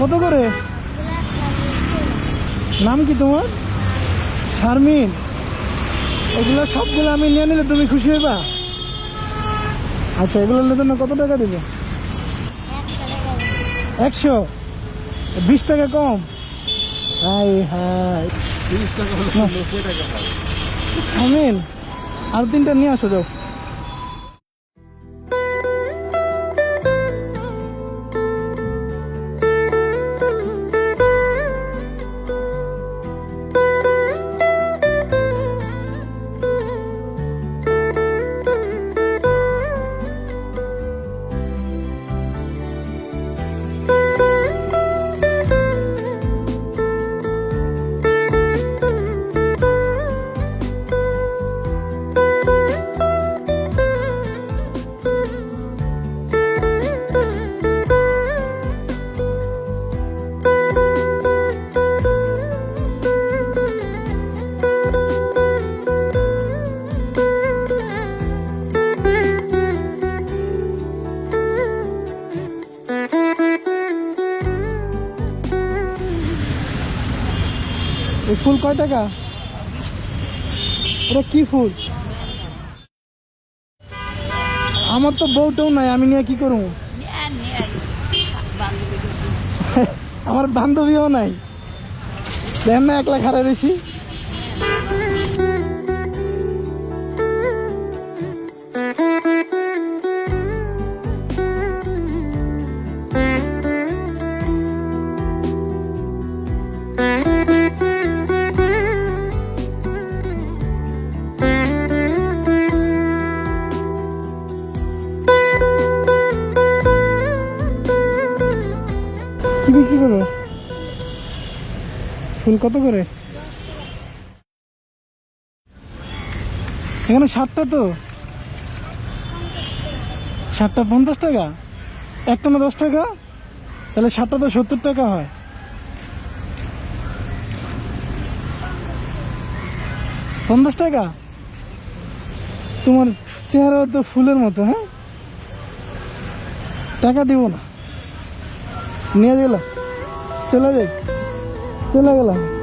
কত করে? নাম কি তোমার? শারমিন। এগুলো সবগুলো আমি নিয়ে নিলে তুমি খুশি হইবা? আচ্ছা এগুলোর জন্য কত টাকা দেবে? একশো। বিশ টাকা কম। High high. তিরিশ টাকা হলো নব্বই টাকা পাই আর তিনটা নিয়ে আসো যাও। এই ফুল কয় টাকা? এটা কি ফুল? আমার তো বউটাও নাই আমি নিয়ে কি করব? আমার বান্ধবীও নাই। দেখেন না একলা খারাপ রয়েছি। বিক্রি করো? ফুল কত করে? এখানে ষাটটা তো। ষাটটা পঞ্চাশ টাকা? একটা না দশ টাকা? তাহলে ষাটটা তো সত্তর টাকা হয়। পঞ্চাশ টাকা? তোমার চেহারা তো ফুলের মতো হ্যাঁ? টাকা দিব না। নিয়ে গেল চলে যাই। চলে গেলাম।